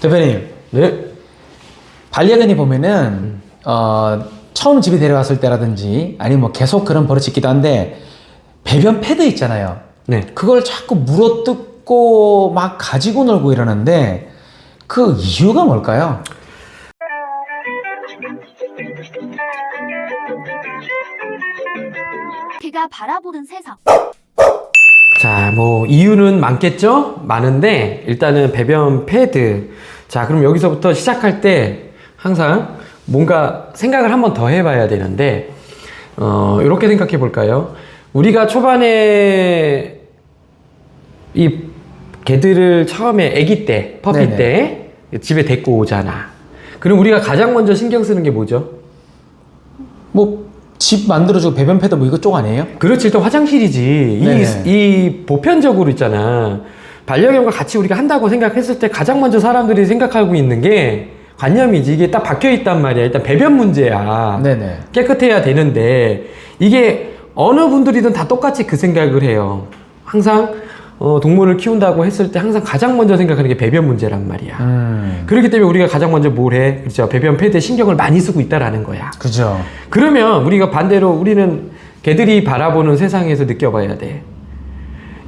대표님, 네. 반려견이 보면은 어, 처음 집에 데려갔을 때라든지 아니면 뭐 계속 그런 버릇이 있기도 한데 배변 패드 있잖아요. 네. 그걸 자꾸 물어뜯고 막 가지고 놀고 이러는데 그 이유가 뭘까요? 그가 바라보는 세상. 자, 뭐, 이유는 많겠죠? 많은데, 일단은 배변 패드. 자, 그럼 여기서부터 시작할 때 항상 뭔가 생각을 한번 더 해봐야 되는데, 어, 이렇게 생각해 볼까요? 우리가 초반에 이 개들을 처음에 아기 때, 퍼피 네네. 때 집에 데리고 오잖아. 그럼 우리가 가장 먼저 신경 쓰는 게 뭐죠? 뭐 집 만들어주고 배변 패드 뭐 이거 쪽 아니에요? 그렇지 일단 화장실이지 네네. 이, 이 보편적으로 있잖아 반려견과 같이 우리가 한다고 생각했을 때 가장 먼저 사람들이 생각하고 있는 게 관념이지 이게 딱 박혀 있단 말이야 일단 배변 문제야 네네. 깨끗해야 되는데 이게 어느 분들이든 다 똑같이 그 생각을 해요 항상 어, 동물을 키운다고 했을 때 항상 가장 먼저 생각하는 게 배변 문제란 말이야 음, 그렇기 때문에 우리가 가장 먼저 뭘 해? 그렇죠 배변 패드에 신경을 많이 쓰고 있다라는 거야 그죠. 그러면 우리가 반대로 우리는 개들이 바라보는 세상에서 느껴봐야 돼.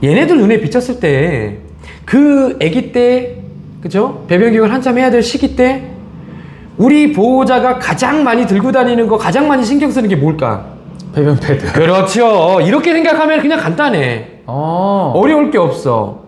얘네들 눈에 비쳤을 때 그 아기 때 그죠? 배변 교육을 한참 해야 될 시기 때 우리 보호자가 가장 많이 들고 다니는 거 가장 많이 신경 쓰는 게 뭘까? 배변 패드. 그렇죠. 이렇게 생각하면 그냥 간단해. 어. 어려울 게 없어.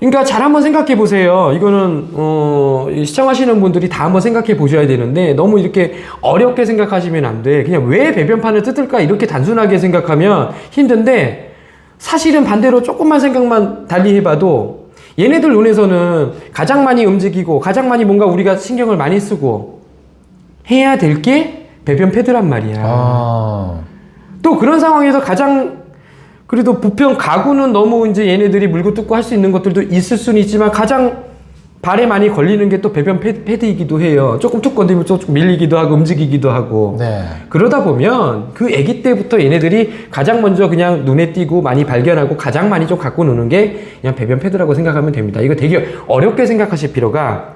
그러니까 잘 한번 생각해 보세요. 이거는 어, 이 시청하시는 분들이 다 한번 생각해 보셔야 되는데 너무 이렇게 어렵게 생각하시면 안 돼. 그냥 왜 배변판을 뜯을까 이렇게 단순하게 생각하면 힘든데 사실은 반대로 조금만 생각만 달리 해봐도 얘네들 눈에서는 가장 많이 움직이고 가장 많이 뭔가 우리가 신경을 많이 쓰고 해야 될 게 배변 패드란 말이야. 아. 또 그런 상황에서 가장 그래도 부평 가구는 너무 이제 얘네들이 물고 뜯고 할 수 있는 것들도 있을 수는 있지만 가장 발에 많이 걸리는 게 또 배변 패- 패드 이기도 해요. 조금 툭 건드리면 조금 밀리기도 하고 움직이기도 하고. 네. 그러다 보면 그 아기 때부터 얘네들이 가장 먼저 그냥 눈에 띄고 많이 발견하고 가장 많이 좀 갖고 노는 게 그냥 배변 패드라고 생각하면 됩니다. 이거 되게 어렵게 생각하실 필요가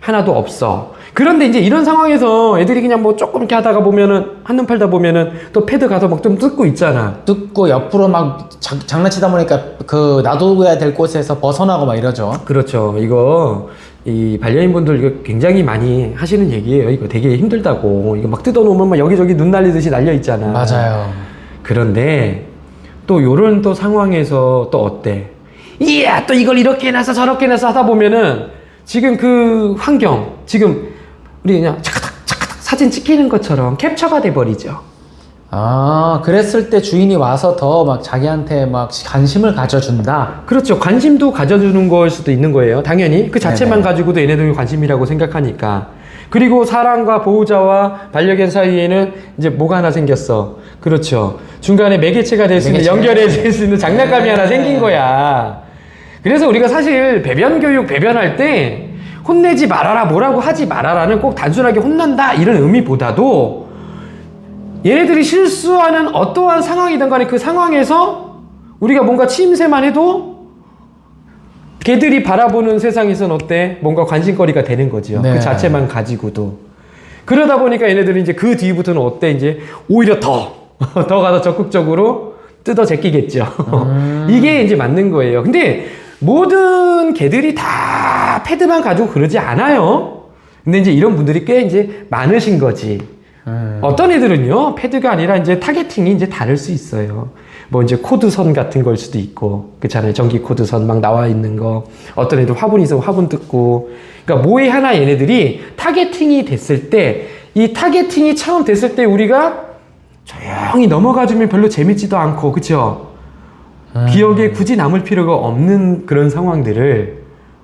하나도 없어. 그런데 이제 이런 상황에서 애들이 그냥 뭐 조금 이렇게 하다가 보면은 한눈 팔다 보면은 또 패드 가서 막 좀 뜯고 있잖아. 뜯고 옆으로 막 자- 장난치다 보니까 그 놔둬야 될 곳에서 벗어나고 막 이러죠. 그렇죠. 이거 이 반려인분들 이거 굉장히 많이 하시는 얘기예요. 이거 되게 힘들다고. 이거 막 뜯어놓으면 막 여기저기 눈 날리듯이 날려 있잖아. 맞아요. 그런데 또 요런 또 상황에서 또 어때? 이야 또 이걸 이렇게 해놔서 저렇게 해놔서 하다 보면은 지금 그 환경 지금 우리 그냥 차카닥 차카닥 사진 찍히는 것처럼 캡처가 돼 버리죠. 아, 그랬을 때 주인이 와서 더 막 자기한테 막 관심을 가져준다. 그렇죠. 관심도 가져주는 걸 수도 있는 거예요. 당연히 그 자체만 네네. 가지고도 얘네들이 관심이라고 생각하니까. 그리고 사람과 보호자와 반려견 사이에는 이제 뭐가 하나 생겼어. 그렇죠. 중간에 매개체가 될 수 있는 매개체가. 연결해 줄수 있는 장난감이 네. 하나 생긴 거야. 그래서 우리가 사실 배변 교육 배변할 때 혼내지 말아라 뭐라고 하지 말아라는 꼭 단순하게 혼난다 이런 의미보다도 얘네들이 실수하는 어떠한 상황이든 간에 그 상황에서 우리가 뭔가 침새만 해도 걔들이 바라보는 세상에선 어때? 뭔가 관심거리가 되는 거죠. 네. 그 자체만 가지고도. 그러다 보니까 얘네들이 이제 그 뒤부터는 어때? 이제 오히려 더, 더 가서 적극적으로 뜯어 제끼겠죠. 이게 이제 맞는 거예요. 근데 모든 개들이 다 패드만 가지고 그러지 않아요. 근데 이제 이런 분들이 꽤 이제 많으신 거지. 음. 어떤 애들은요, 패드가 아니라 이제 타겟팅이 이제 다를 수 있어요. 뭐 이제 코드선 같은 걸 수도 있고, 그렇잖아요. 전기 코드선 막 나와 있는 거. 어떤 애들 화분 있으면 화분 뜯고. 그러니까 뭐에 하나 얘네들이 타겟팅이 됐을 때, 이 타겟팅이 처음 됐을 때 우리가 조용히 넘어가주면 별로 재밌지도 않고, 그쵸? 기억에 굳이 남을 필요가 없는 그런 상황들을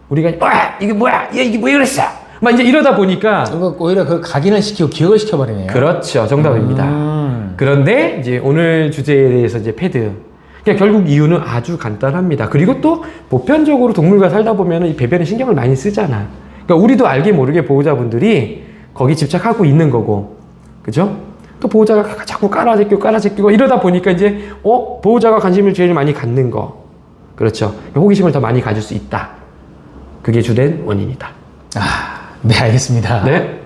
우리가, 와! 이게 뭐야! 얘 이게 왜 그랬어! 막 이제 이러다 보니까 이거 오히려 그 각인을 시키고 기억을 시켜버리네요. 그렇죠. 정답입니다. 음. 그런데 이제 오늘 주제에 대해서 이제 패드. 그러니까 결국 이유는 아주 간단합니다. 그리고 또 보편적으로 동물과 살다 보면 이 배변에 신경을 많이 쓰잖아. 그러니까 우리도 알게 모르게 보호자분들이 거기 집착하고 있는 거고. 그죠? 또 보호자가 자꾸 깔아제끼고 깔아제끼고 이러다 보니까 이제 어 보호자가 관심을 제일 많이 갖는 거. 그렇죠. 호기심을 더 많이 가질 수 있다. 그게 주된 원인이다. 아, 네, 알겠습니다. 네.